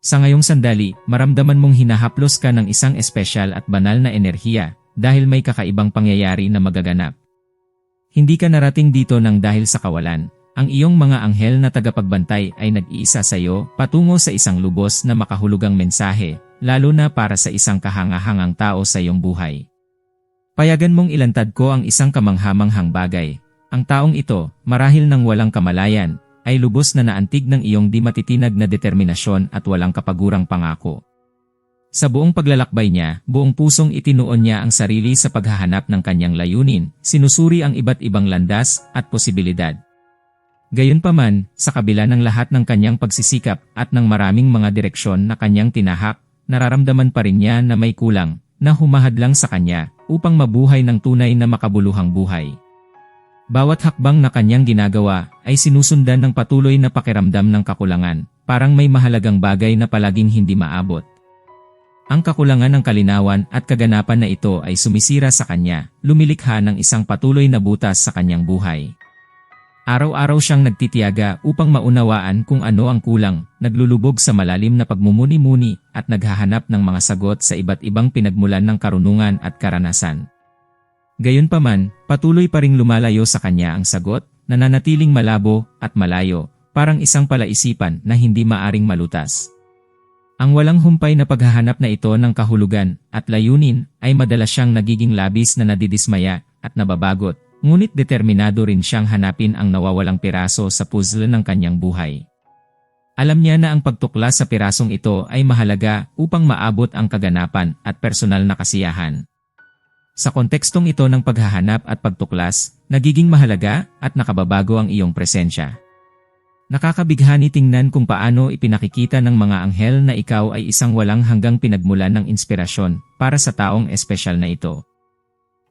Sa ngayong sandali, maramdaman mong hinahaplos ka ng isang espesyal at banal na enerhiya dahil may kakaibang pangyayari na magaganap. Hindi ka narating dito ng dahil sa kawalan. Ang iyong mga anghel na tagapagbantay ay nag-iisa sa iyo patungo sa isang lubos na makahulugang mensahe, lalo na para sa isang kahangahangang tao sa iyong buhay. Payagan mong ilantad ko ang isang kamanghamanghang bagay. Ang taong ito, marahil ng walang kamalayan, ay lubos na naantig ng iyong di matitinag na determinasyon at walang kapagurang pangako. Sa buong paglalakbay niya, buong pusong itinuon niya ang sarili sa paghahanap ng kanyang layunin, sinusuri ang iba't ibang landas at posibilidad. Gayunpaman, sa kabila ng lahat ng kanyang pagsisikap at ng maraming mga direksyon na kanyang tinahak, nararamdaman pa rin niya na may kulang, na humahadlang sa kanya, upang mabuhay ng tunay na makabuluhang buhay. Bawat hakbang na kanyang ginagawa ay sinusundan ng patuloy na pakiramdam ng kakulangan, parang may mahalagang bagay na palaging hindi maabot. Ang kakulangan ng kalinawan at kaganapan na ito ay sumisira sa kanya, lumilikha ng isang patuloy na butas sa kanyang buhay. Araw-araw siyang nagtitiyaga upang maunawaan kung ano ang kulang, naglulubog sa malalim na pagmumuni-muni at naghahanap ng mga sagot sa iba't ibang pinagmulan ng karunungan at karanasan. Gayunpaman, patuloy pa ring lumalayo sa kanya ang sagot, nananatiling malabo at malayo, parang isang palaisipan na hindi maaring malutas. Ang walang humpay na paghahanap na ito ng kahulugan at layunin ay madalas siyang nagiging labis na nadidismaya at nababagot, ngunit determinado rin siyang hanapin ang nawawalang piraso sa puzzle ng kanyang buhay. Alam niya na ang pagtuklas sa pirasong ito ay mahalaga upang maabot ang kaganapan at personal na kasiyahan. Sa kontekstong ito ng paghahanap at pagtuklas, nagiging mahalaga at nakababago ang iyong presensya. Nakakabighani tingnan kung paano ipinakikita ng mga anghel na ikaw ay isang walang hanggang pinagmulan ng inspirasyon para sa taong espesyal na ito.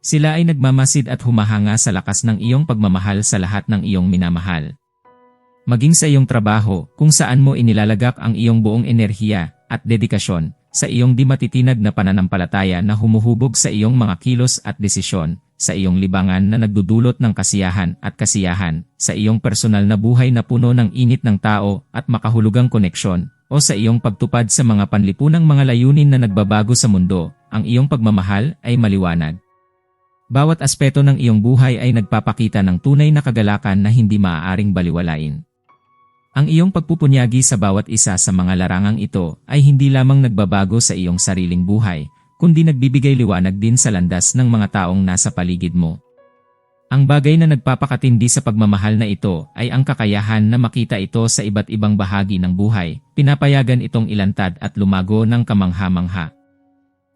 Sila ay nagmamasid at humahanga sa lakas ng iyong pagmamahal sa lahat ng iyong minamahal. Maging sa iyong trabaho, kung saan mo inilalagak ang iyong buong enerhiya at dedikasyon, sa iyong di matitinag na pananampalataya na humuhubog sa iyong mga kilos at desisyon, sa iyong libangan na nagdudulot ng kasiyahan at kasiyahan, sa iyong personal na buhay na puno ng init ng tao at makahulugang koneksyon, o sa iyong pagtupad sa mga panlipunang mga layunin na nagbabago sa mundo, ang iyong pagmamahal ay maliwanag. Bawat aspeto ng iyong buhay ay nagpapakita ng tunay na kagalakan na hindi maaaring baliwalain. Ang iyong pagpupunyagi sa bawat isa sa mga larangang ito ay hindi lamang nagbabago sa iyong sariling buhay, kundi nagbibigay liwanag din sa landas ng mga taong nasa paligid mo. Ang bagay na nagpapakatindi sa pagmamahal na ito ay ang kakayahan na makita ito sa iba't ibang bahagi ng buhay, pinapayagan itong ilantad at lumago ng kamangha-mangha.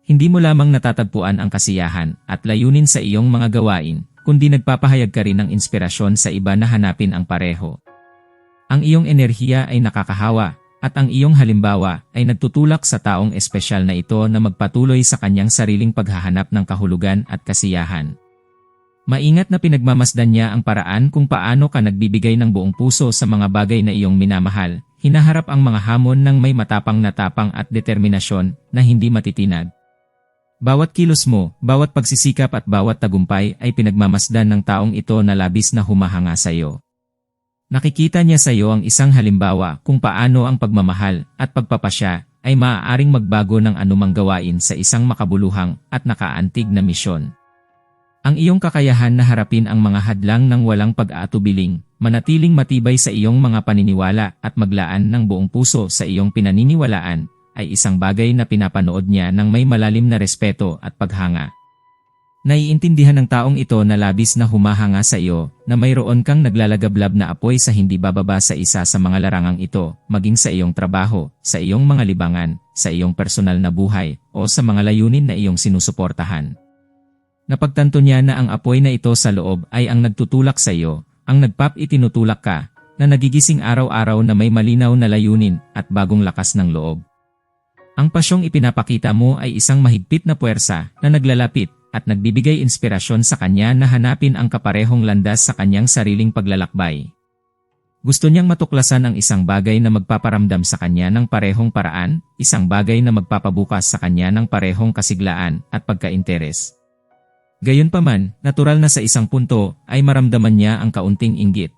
Hindi mo lamang natatagpuan ang kasiyahan at layunin sa iyong mga gawain, kundi nagpapahayag ka rin ng inspirasyon sa iba na hanapin ang pareho. Ang iyong enerhiya ay nakakahawa, at ang iyong halimbawa ay nagtutulak sa taong espesyal na ito na magpatuloy sa kanyang sariling paghahanap ng kahulugan at kasiyahan. Maingat na pinagmamasdan niya ang paraan kung paano ka nagbibigay ng buong puso sa mga bagay na iyong minamahal, hinaharap ang mga hamon ng may matapang na tapang at determinasyon na hindi matitinag. Bawat kilos mo, bawat pagsisikap at bawat tagumpay ay pinagmamasdan ng taong ito na labis na humahanga sa iyo. Nakikita niya sa iyo ang isang halimbawa kung paano ang pagmamahal at pagpapasya ay maaaring magbago ng anumang gawain sa isang makabuluhang at nakaantig na misyon. Ang iyong kakayahan na harapin ang mga hadlang ng walang pag-aatubiling, manatiling matibay sa iyong mga paniniwala at maglaan ng buong puso sa iyong pinaniniwalaan, ay isang bagay na pinapanood niya ng may malalim na respeto at paghanga. Naiintindihan ng taong ito na labis na humahanga sa iyo, na mayroon kang naglalagablab na apoy sa hindi bababa sa isa sa mga larangang ito, maging sa iyong trabaho, sa iyong mga libangan, sa iyong personal na buhay, o sa mga layunin na iyong sinusuportahan. Napagtanto niya na ang apoy na ito sa loob ay ang nagtutulak sa iyo, ang nagpap itinutulak ka, na nagigising araw-araw na may malinaw na layunin at bagong lakas ng loob. Ang pasyong ipinapakita mo ay isang mahigpit na puwersa na naglalapit at nagbibigay inspirasyon sa kanya na hanapin ang kaparehong landas sa kanyang sariling paglalakbay. Gusto niyang matuklasan ang isang bagay na magpaparamdam sa kanya ng parehong paraan, isang bagay na magpapabukas sa kanya ng parehong kasiglaan at pagkainteres. Gayunpaman, natural na sa isang punto ay maramdaman niya ang kaunting inggit.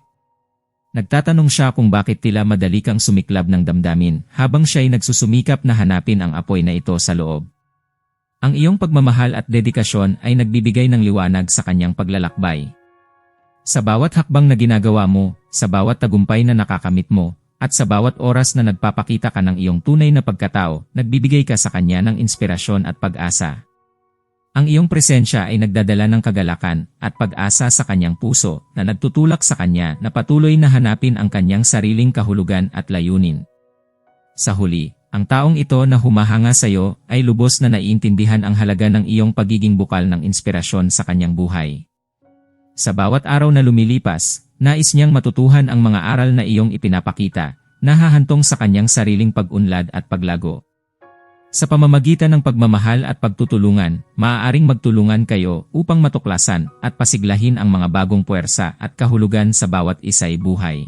Nagtatanong siya kung bakit tila madali kang sumiklab ng damdamin habang siya'y nagsusumikap na hanapin ang apoy na ito sa loob. Ang iyong pagmamahal at dedikasyon ay nagbibigay ng liwanag sa kanyang paglalakbay. Sa bawat hakbang na ginagawa mo, sa bawat tagumpay na nakakamit mo, at sa bawat oras na nagpapakita ka ng iyong tunay na pagkatao, nagbibigay ka sa kanya ng inspirasyon at pag-asa. Ang iyong presensya ay nagdadala ng kagalakan at pag-asa sa kanyang puso na nagtutulak sa kanya na patuloy na hanapin ang kanyang sariling kahulugan at layunin. Sa huli, ang taong ito na humahanga sa iyo ay lubos na naiintindihan ang halaga ng iyong pagiging bukal ng inspirasyon sa kanyang buhay. Sa bawat araw na lumilipas, nais niyang matutuhan ang mga aral na iyong ipinapakita, nahahantong sa kanyang sariling pag-unlad at paglago. Sa pamamagitan ng pagmamahal at pagtutulungan, maaaring magtulungan kayo upang matuklasan at pasiglahin ang mga bagong puwersa at kahulugan sa bawat isa'y buhay.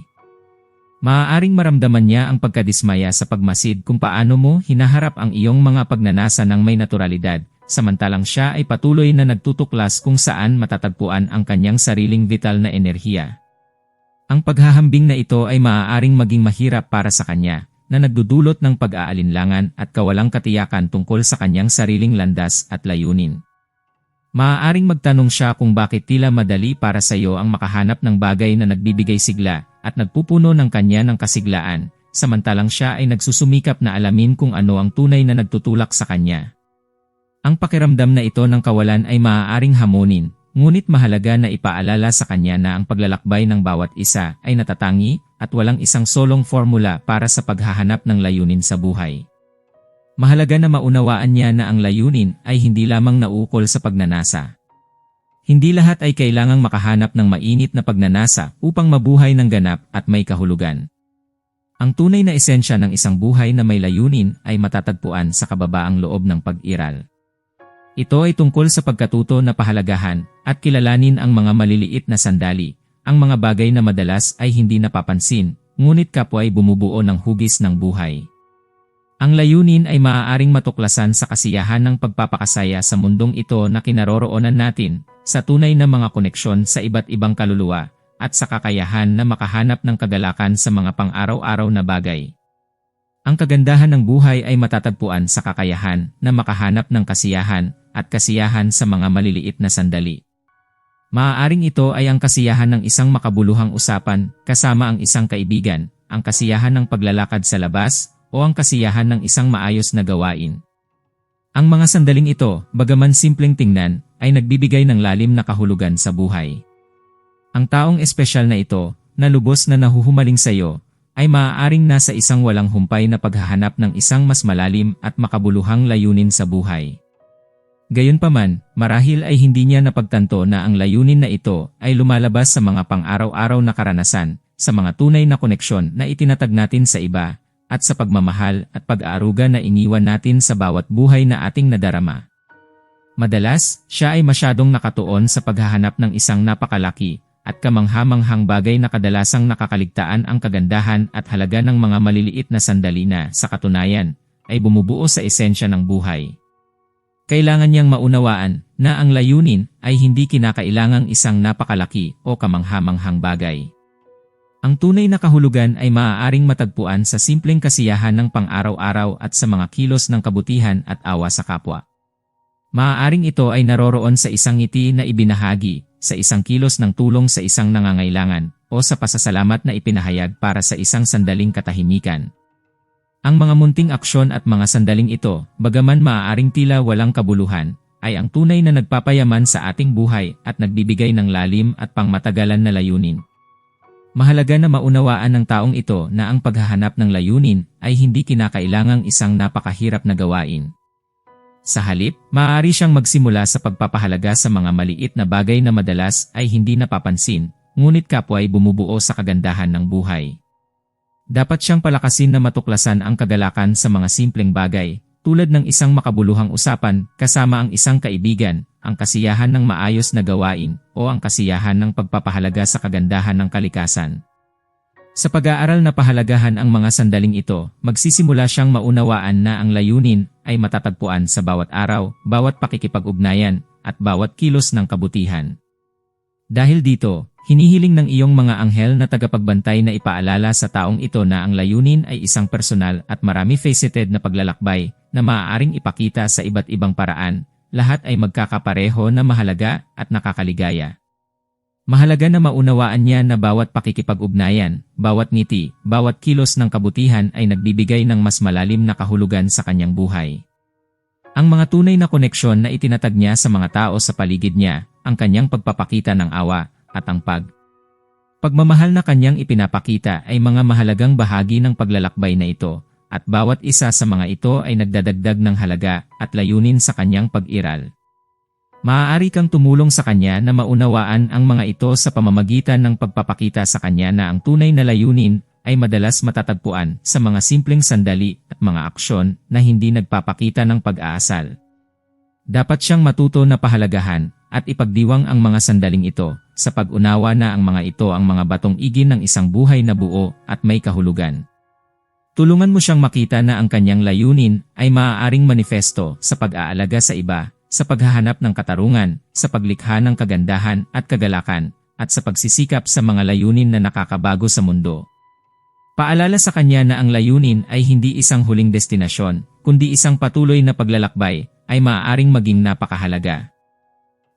Maaaring maramdaman niya ang pagkadismaya sa pagmasid kung paano mo hinaharap ang iyong mga pagnanasa ng may naturalidad, samantalang siya ay patuloy na nagtutuklas kung saan matatagpuan ang kanyang sariling vital na enerhiya. Ang paghahambing na ito ay maaaring maging mahirap para sa kanya, na nagdudulot ng pag-aalinlangan at kawalang katiyakan tungkol sa kanyang sariling landas at layunin. Maaaring magtanong siya kung bakit tila madali para sa iyo ang makahanap ng bagay na nagbibigay sigla at nagpupuno ng kanya ng kasiglaan, samantalang siya ay nagsusumikap na alamin kung ano ang tunay na nagtutulak sa kanya. Ang pakiramdam na ito ng kawalan ay maaaring hamonin, ngunit mahalaga na ipaalala sa kanya na ang paglalakbay ng bawat isa ay natatangi at walang isang solong formula para sa paghahanap ng layunin sa buhay. Mahalaga na maunawaan niya na ang layunin ay hindi lamang naukol sa pagnanasa. Hindi lahat ay kailangang makahanap ng mainit na pagnanasa upang mabuhay ng ganap at may kahulugan. Ang tunay na esensya ng isang buhay na may layunin ay matatagpuan sa kababaang loob ng pag-iral. Ito ay tungkol sa pagkatuto na pahalagahan at kilalanin ang mga maliliit na sandali, ang mga bagay na madalas ay hindi napapansin, ngunit kapwa ay bumubuo ng hugis ng buhay. Ang layunin ay maaaring matuklasan sa kasiyahan ng pagpapakasaya sa mundong ito na kinaroroonan natin, sa tunay na mga koneksyon sa iba't ibang kaluluwa, at sa kakayahan na makahanap ng kagalakan sa mga pang-araw-araw na bagay. Ang kagandahan ng buhay ay matatagpuan sa kakayahan na makahanap ng kasiyahan at kasiyahan sa mga maliliit na sandali. Maaaring ito ay ang kasiyahan ng isang makabuluhang usapan kasama ang isang kaibigan, ang kasiyahan ng paglalakad sa labas, o ang kasiyahan ng isang maayos na gawain. Ang mga sandaling ito, bagaman simpleng tingnan, ay nagbibigay ng lalim na kahulugan sa buhay. Ang taong espesyal na ito, na lubos na nahuhumaling sa iyo, ay maaaring nasa isang walang humpay na paghahanap ng isang mas malalim at makabuluhang layunin sa buhay. Gayunpaman, marahil ay hindi niya napagtanto na ang layunin na ito ay lumalabas sa mga pang-araw-araw na karanasan, sa mga tunay na koneksyon na itinatag natin sa iba, at sa pagmamahal at pag-aaruga na iniwan natin sa bawat buhay na ating nadarama. Madalas, siya ay masyadong nakatuon sa paghahanap ng isang napakalaki at kamanghamanghang bagay na kadalasang nakakaligtaan ang kagandahan at halaga ng mga maliliit na sandali na, sa katunayan, ay bumubuo sa esensya ng buhay. Kailangan niyang maunawaan na ang layunin ay hindi kinakailangang isang napakalaki o kamanghamanghang bagay. Ang tunay na kahulugan ay maaaring matagpuan sa simpleng kasiyahan ng pang-araw-araw at sa mga kilos ng kabutihan at awa sa kapwa. Maaaring ito ay naroroon sa isang ngiti na ibinahagi, sa isang kilos ng tulong sa isang nangangailangan, o sa pasasalamat na ipinahayag para sa isang sandaling katahimikan. Ang mga munting aksyon at mga sandaling ito, bagaman maaaring tila walang kabuluhan, ay ang tunay na nagpapayaman sa ating buhay at nagbibigay ng lalim at pangmatagalan na layunin. Mahalaga na maunawaan ng taong ito na ang paghahanap ng layunin ay hindi kinakailangang isang napakahirap na gawain. Sa halip, maaari siyang magsimula sa pagpapahalaga sa mga maliit na bagay na madalas ay hindi napapansin, ngunit kapwa ay bumubuo sa kagandahan ng buhay. Dapat siyang palakasin na matuklasan ang kagalakan sa mga simpleng bagay, tulad ng isang makabuluhang usapan kasama ang isang kaibigan, ang kasiyahan ng maayos na gawain, o ang kasiyahan ng pagpapahalaga sa kagandahan ng kalikasan. Sa pag-aaral na pahalagahan ang mga sandaling ito, magsisimula siyang maunawaan na ang layunin ay matatagpuan sa bawat araw, bawat pakikipag-ugnayan, at bawat kilos ng kabutihan. Dahil dito, Hinihiling ng iyong mga anghel na tagapagbantay na ipaalala sa taong ito na ang layunin ay isang personal at marami-faceted na paglalakbay na maaaring ipakita sa iba't ibang paraan, lahat ay magkakapareho na mahalaga at nakakaligaya. Mahalaga na maunawaan niya na bawat pakikipag-ugnayan, bawat ngiti, bawat kilos ng kabutihan ay nagbibigay ng mas malalim na kahulugan sa kanyang buhay. Ang mga tunay na koneksyon na itinatag niya sa mga tao sa paligid niya, ang kanyang pagpapakita ng awa, at ang pag. Pagmamahal na kanyang ipinapakita ay mga mahalagang bahagi ng paglalakbay na ito, at bawat isa sa mga ito ay nagdadagdag ng halaga at layunin sa kanyang pag-iral. Maaari kang tumulong sa kanya na maunawaan ang mga ito sa pamamagitan ng pagpapakita sa kanya na ang tunay na layunin ay madalas matatagpuan sa mga simpleng sandali at mga aksyon na hindi nagpapakita ng pag-aasal. Dapat siyang matuto na pahalagahan at ipagdiwang ang mga sandaling ito sa pag-unawa na ang mga ito ang mga batong igin ng isang buhay na buo at may kahulugan. Tulungan mo siyang makita na ang kanyang layunin ay maaaring manifesto sa pag-aalaga sa iba, sa paghahanap ng katarungan, sa paglikha ng kagandahan at kagalakan, at sa pagsisikap sa mga layunin na nakakabago sa mundo. Paalala sa kanya na ang layunin ay hindi isang huling destinasyon, kundi isang patuloy na paglalakbay ay maaaring maging napakahalaga.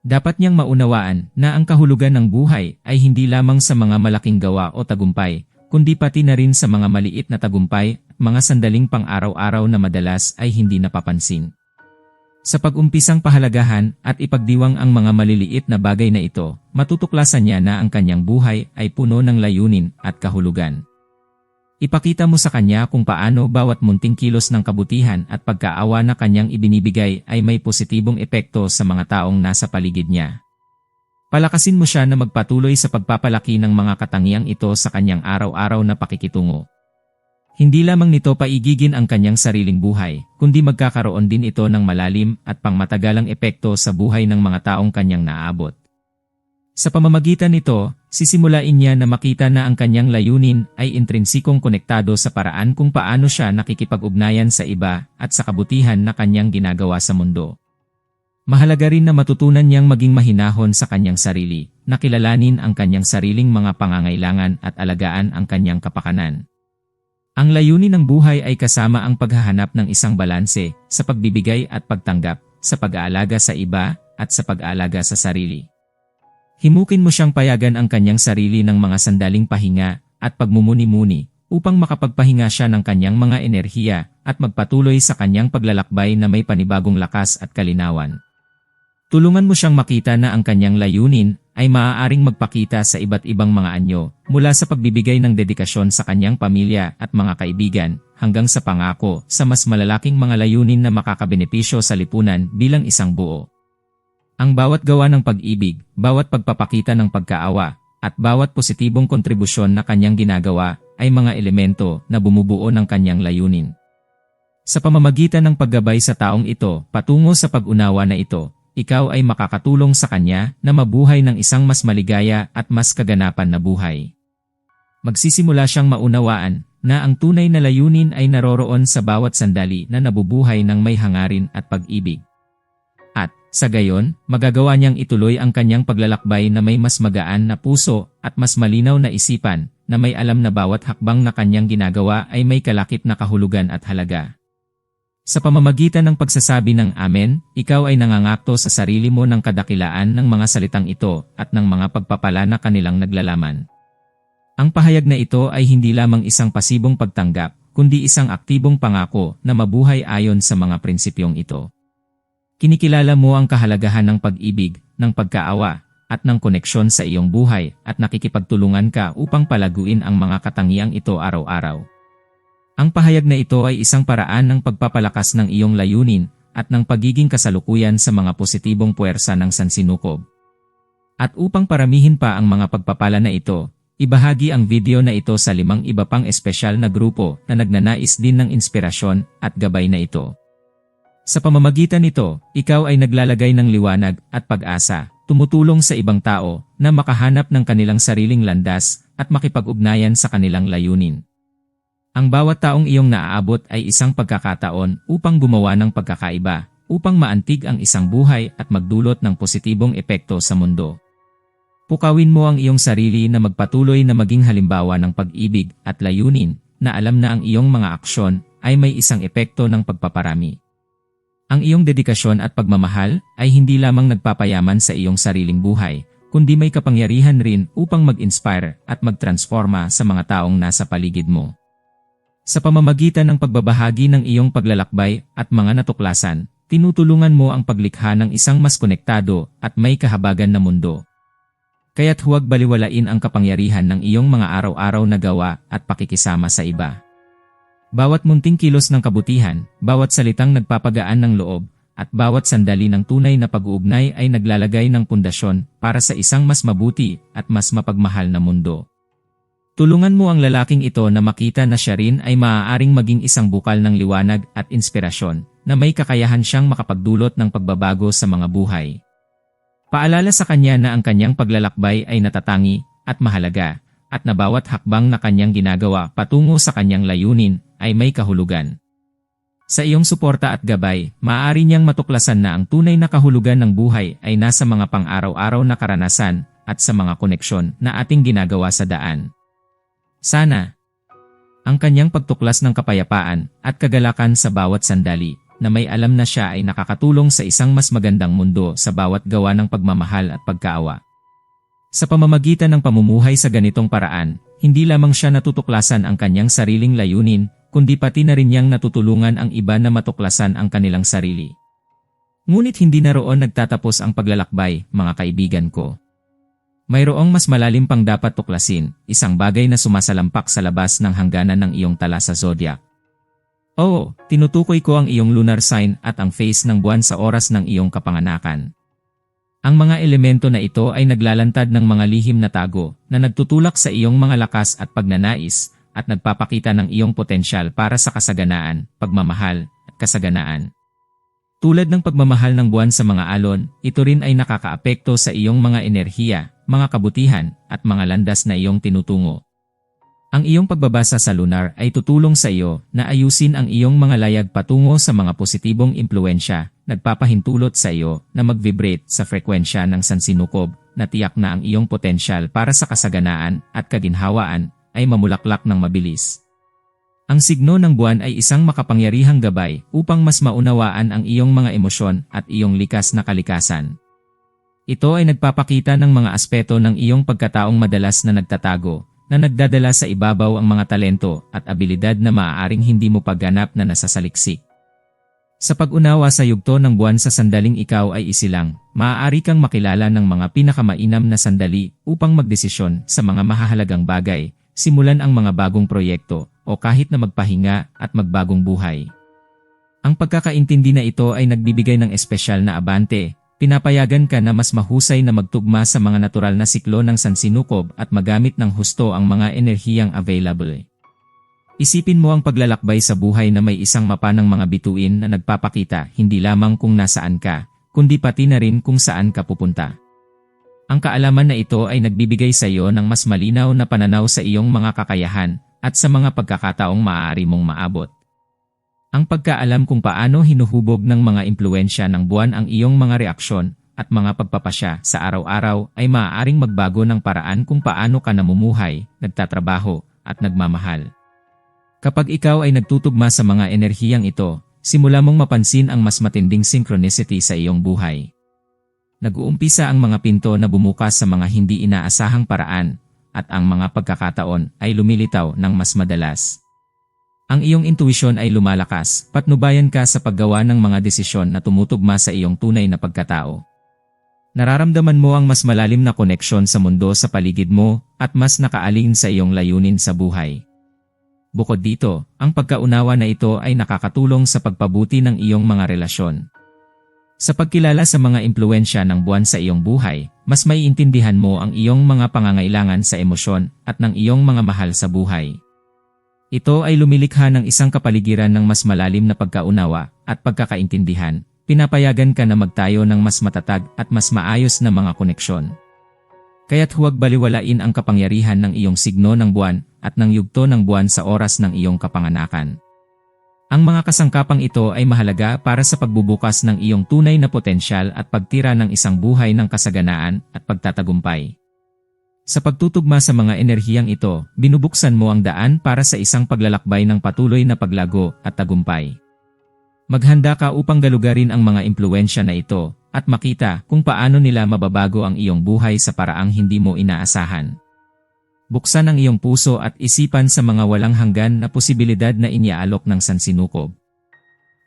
Dapat niyang maunawaan na ang kahulugan ng buhay ay hindi lamang sa mga malaking gawa o tagumpay, kundi pati na rin sa mga maliit na tagumpay, mga sandaling pang-araw-araw na madalas ay hindi napapansin. Sa pag-umpisang pahalagahan at ipagdiwang ang mga maliliit na bagay na ito, matutuklasan niya na ang kanyang buhay ay puno ng layunin at kahulugan. Ipakita mo sa kanya kung paano bawat munting kilos ng kabutihan at pagkaawa na kanyang ibinibigay ay may positibong epekto sa mga taong nasa paligid niya. Palakasin mo siya na magpatuloy sa pagpapalaki ng mga katangiang ito sa kanyang araw-araw na pakikitungo. Hindi lamang nito paigigin ang kanyang sariling buhay, kundi magkakaroon din ito ng malalim at pangmatagalang epekto sa buhay ng mga taong kanyang naabot. Sa pamamagitan nito, sisimulain niya na makita na ang kanyang layunin ay intrinsikong konektado sa paraan kung paano siya nakikipag-ugnayan sa iba at sa kabutihan na kanyang ginagawa sa mundo. Mahalaga rin na matutunan niyang maging mahinahon sa kanyang sarili, nakilalanin ang kanyang sariling mga pangangailangan at alagaan ang kanyang kapakanan. Ang layunin ng buhay ay kasama ang paghahanap ng isang balanse sa pagbibigay at pagtanggap, sa pag-aalaga sa iba at sa pag-aalaga sa sarili. Himukin mo siyang payagan ang kanyang sarili ng mga sandaling pahinga at pagmumuni-muni upang makapagpahinga siya ng kanyang mga enerhiya at magpatuloy sa kanyang paglalakbay na may panibagong lakas at kalinawan. Tulungan mo siyang makita na ang kanyang layunin ay maaaring magpakita sa iba't ibang mga anyo mula sa pagbibigay ng dedikasyon sa kanyang pamilya at mga kaibigan hanggang sa pangako sa mas malalaking mga layunin na makakabenepisyo sa lipunan bilang isang buo. Ang bawat gawa ng pag-ibig, bawat pagpapakita ng pagkaawa, at bawat positibong kontribusyon na kanyang ginagawa ay mga elemento na bumubuo ng kanyang layunin. Sa pamamagitan ng paggabay sa taong ito patungo sa pag-unawa na ito, ikaw ay makakatulong sa kanya na mabuhay ng isang mas maligaya at mas kaganapan na buhay. Magsisimula siyang maunawaan na ang tunay na layunin ay naroroon sa bawat sandali na nabubuhay ng may hangarin at pag-ibig. Sa gayon, magagawa niyang ituloy ang kanyang paglalakbay na may mas magaan na puso at mas malinaw na isipan na may alam na bawat hakbang na kanyang ginagawa ay may kalakip na kahulugan at halaga. Sa pamamagitan ng pagsasabi ng Amen, ikaw ay nangangakto sa sarili mo ng kadakilaan ng mga salitang ito at ng mga pagpapala na kanilang naglalaman. Ang pahayag na ito ay hindi lamang isang pasibong pagtanggap, kundi isang aktibong pangako na mabuhay ayon sa mga prinsipyong ito. Kinikilala mo ang kahalagahan ng pag-ibig, ng pagkaawa, at ng koneksyon sa iyong buhay at nakikipagtulungan ka upang palaguin ang mga katangiang ito araw-araw. Ang pahayag na ito ay isang paraan ng pagpapalakas ng iyong layunin at ng pagiging kasalukuyan sa mga positibong puwersa ng sansinukob. At upang paramihin pa ang mga pagpapala na ito, ibahagi ang video na ito sa limang iba pang espesyal na grupo na nagnanais din ng inspirasyon at gabay na ito. Sa pamamagitan nito, ikaw ay naglalagay ng liwanag at pag-asa, tumutulong sa ibang tao na makahanap ng kanilang sariling landas at makipag-ugnayan sa kanilang layunin. Ang bawat taong iyong naaabot ay isang pagkakataon upang gumawa ng pagkakaiba, upang maantig ang isang buhay at magdulot ng positibong epekto sa mundo. Pukawin mo ang iyong sarili na magpatuloy na maging halimbawa ng pag-ibig at layunin na alam na ang iyong mga aksyon ay may isang epekto ng pagpaparami. Ang iyong dedikasyon at pagmamahal ay hindi lamang nagpapayaman sa iyong sariling buhay, kundi may kapangyarihan rin upang mag-inspire at magtransforma sa mga taong nasa paligid mo. Sa pamamagitan ng pagbabahagi ng iyong paglalakbay at mga natuklasan, tinutulungan mo ang paglikha ng isang mas konektado at may kahabagan na mundo. Kaya't huwag baliwalain ang kapangyarihan ng iyong mga araw-araw na gawa at pakikisama sa iba. Bawat munting kilos ng kabutihan, bawat salitang nagpapagaan ng loob, at bawat sandali ng tunay na pag-uugnay ay naglalagay ng pundasyon para sa isang mas mabuti at mas mapagmahal na mundo. Tulungan mo ang lalaking ito na makita na siya rin ay maaaring maging isang bukal ng liwanag at inspirasyon na may kakayahan siyang makapagdulot ng pagbabago sa mga buhay. Paalala sa kanya na ang kanyang paglalakbay ay natatangi at mahalaga at na bawat hakbang na kanyang ginagawa patungo sa kanyang layunin ay may kahulugan. Sa iyong suporta at gabay, maaari niyang matuklasan na ang tunay na kahulugan ng buhay ay nasa mga pang-araw-araw na karanasan at sa mga koneksyon na ating ginagawa sa daan. Sana, ang kanyang pagtuklas ng kapayapaan at kagalakan sa bawat sandali na may alam na siya ay nakakatulong sa isang mas magandang mundo sa bawat gawa ng pagmamahal at pagkaawa. Sa pamamagitan ng pamumuhay sa ganitong paraan, hindi lamang siya natutuklasan ang kanyang sariling layunin, kundi pati na rin niyang natutulungan ang iba na matuklasan ang kanilang sarili. Ngunit hindi na roon nagtatapos ang paglalakbay, mga kaibigan ko. Mayroong mas malalim pang dapat tuklasin, isang bagay na sumasalampak sa labas ng hangganan ng iyong tala sa zodiac. Oo, tinutukoy ko ang iyong lunar sign at ang phase ng buwan sa oras ng iyong kapanganakan. Ang mga elemento na ito ay naglalantad ng mga lihim na tago na nagtutulak sa iyong mga lakas at pagnanais at nagpapakita ng iyong potensyal para sa kasaganaan, pagmamahal, at kasaganaan. Tulad ng pagmamahal ng buwan sa mga alon, ito rin ay nakakaapekto sa iyong mga enerhiya, mga kabutihan, at mga landas na iyong tinutungo. Ang iyong pagbabasa sa lunar ay tutulong sa iyo na ayusin ang iyong mga layag patungo sa mga positibong impluensya, nagpapahintulot sa iyo na mag-vibrate sa frekwensya ng sansinukob na tiyak na ang iyong potensyal para sa kasaganaan at kaginhawaan ay mamulaklak ng mabilis. Ang signo ng buwan ay isang makapangyarihang gabay upang mas maunawaan ang iyong mga emosyon at iyong likas na kalikasan. Ito ay nagpapakita ng mga aspeto ng iyong pagkataong madalas na nagtatago na nagdadala sa ibabaw ang mga talento at abilidad na maaaring hindi mo pagganap na nasasaliksik. Sa pag-unawa sa yugto ng buwan sa sandaling ikaw ay isilang, maaari kang makilala ng mga pinakamainam na sandali upang magdesisyon sa mga mahahalagang bagay, simulan ang mga bagong proyekto, o kahit na magpahinga at magbagong buhay. Ang pagkakaintindi na ito ay nagbibigay ng espesyal na abante, Pinapayagan ka na mas mahusay na magtugma sa mga natural na siklo ng sansinukob at magamit ng husto ang mga enerhiyang available. Isipin mo ang paglalakbay sa buhay na may isang mapa ng mga bituin na nagpapakita hindi lamang kung nasaan ka, kundi pati na rin kung saan ka pupunta. Ang kaalaman na ito ay nagbibigay sa iyo ng mas malinaw na pananaw sa iyong mga kakayahan at sa mga pagkakataong maaari mong maabot. Ang pagkaalam kung paano hinuhubog ng mga impluensya ng buwan ang iyong mga reaksyon at mga pagpapasya sa araw-araw ay maaaring magbago ng paraan kung paano ka namumuhay, nagtatrabaho, at nagmamahal. Kapag ikaw ay nagtutugma sa mga enerhiyang ito, simula mong mapansin ang mas matinding synchronicity sa iyong buhay. Nag-uumpisa ang mga pinto na bumukas sa mga hindi inaasahang paraan, at ang mga pagkakataon ay lumilitaw ng mas madalas. Ang iyong intuisyon ay lumalakas, patnubayan ka sa paggawa ng mga desisyon na tumutugma sa iyong tunay na pagkatao. Nararamdaman mo ang mas malalim na koneksyon sa mundo sa paligid mo at mas nakaalin sa iyong layunin sa buhay. Bukod dito, ang pagkaunawa na ito ay nakakatulong sa pagpabuti ng iyong mga relasyon. Sa pagkilala sa mga impluensya ng buwan sa iyong buhay, mas maiintindihan mo ang iyong mga pangangailangan sa emosyon at ng iyong mga mahal sa buhay. Ito ay lumilikha ng isang kapaligiran ng mas malalim na pagkaunawa at pagkakaintindihan. Pinapayagan ka na magtayo ng mas matatag at mas maayos na mga koneksyon. Kaya't huwag baliwalain ang kapangyarihan ng iyong signo ng buwan at ng yugto ng buwan sa oras ng iyong kapanganakan. Ang mga kasangkapang ito ay mahalaga para sa pagbubukas ng iyong tunay na potensyal at pagtira ng isang buhay ng kasaganaan at pagtatagumpay. Sa pagtutugma sa mga enerhiyang ito, binubuksan mo ang daan para sa isang paglalakbay ng patuloy na paglago at tagumpay. Maghanda ka upang galugarin ang mga impluensya na ito at makita kung paano nila mababago ang iyong buhay sa paraang hindi mo inaasahan. Buksan ang iyong puso at isipan sa mga walang hanggan na posibilidad na iniaalok ng sansinukob.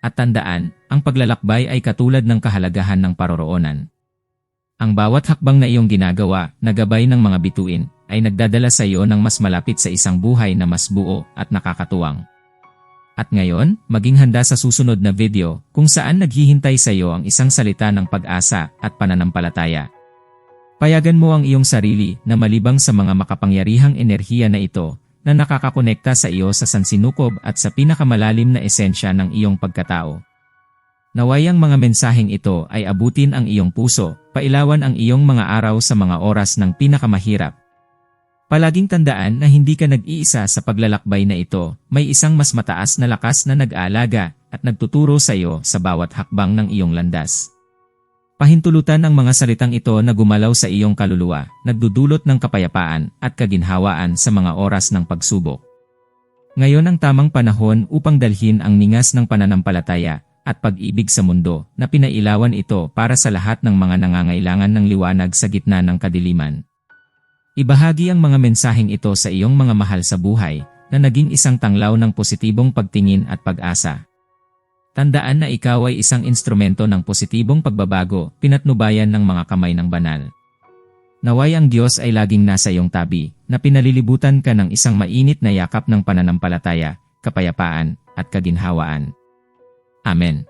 At tandaan, ang paglalakbay ay katulad ng kahalagahan ng paroroonan. Ang bawat hakbang na iyong ginagawa, na gabay ng mga bituin, ay nagdadala sa iyo ng mas malapit sa isang buhay na mas buo at nakakatuwang. At ngayon, maging handa sa susunod na video kung saan naghihintay sa iyo ang isang salita ng pag-asa at pananampalataya. Payagan mo ang iyong sarili na malibang sa mga makapangyarihang enerhiya na ito na nakakakonekta sa iyo sa sansinukob at sa pinakamalalim na esensya ng iyong pagkatao. Naway ang mga mensaheng ito ay abutin ang iyong puso, pailawan ang iyong mga araw sa mga oras ng pinakamahirap. Palaging tandaan na hindi ka nag-iisa sa paglalakbay na ito, may isang mas mataas na lakas na nag-aalaga at nagtuturo sa iyo sa bawat hakbang ng iyong landas. Pahintulutan ang mga salitang ito na gumalaw sa iyong kaluluwa, nagdudulot ng kapayapaan at kaginhawaan sa mga oras ng pagsubok. Ngayon ang tamang panahon upang dalhin ang ningas ng pananampalataya at pag-ibig sa mundo na pinailawan ito para sa lahat ng mga nangangailangan ng liwanag sa gitna ng kadiliman. Ibahagi ang mga mensaheng ito sa iyong mga mahal sa buhay na naging isang tanglaw ng positibong pagtingin at pag-asa. Tandaan na ikaw ay isang instrumento ng positibong pagbabago, pinatnubayan ng mga kamay ng banal. Naway ang Diyos ay laging nasa iyong tabi, na pinalilibutan ka ng isang mainit na yakap ng pananampalataya, kapayapaan, at kaginhawaan. Amen.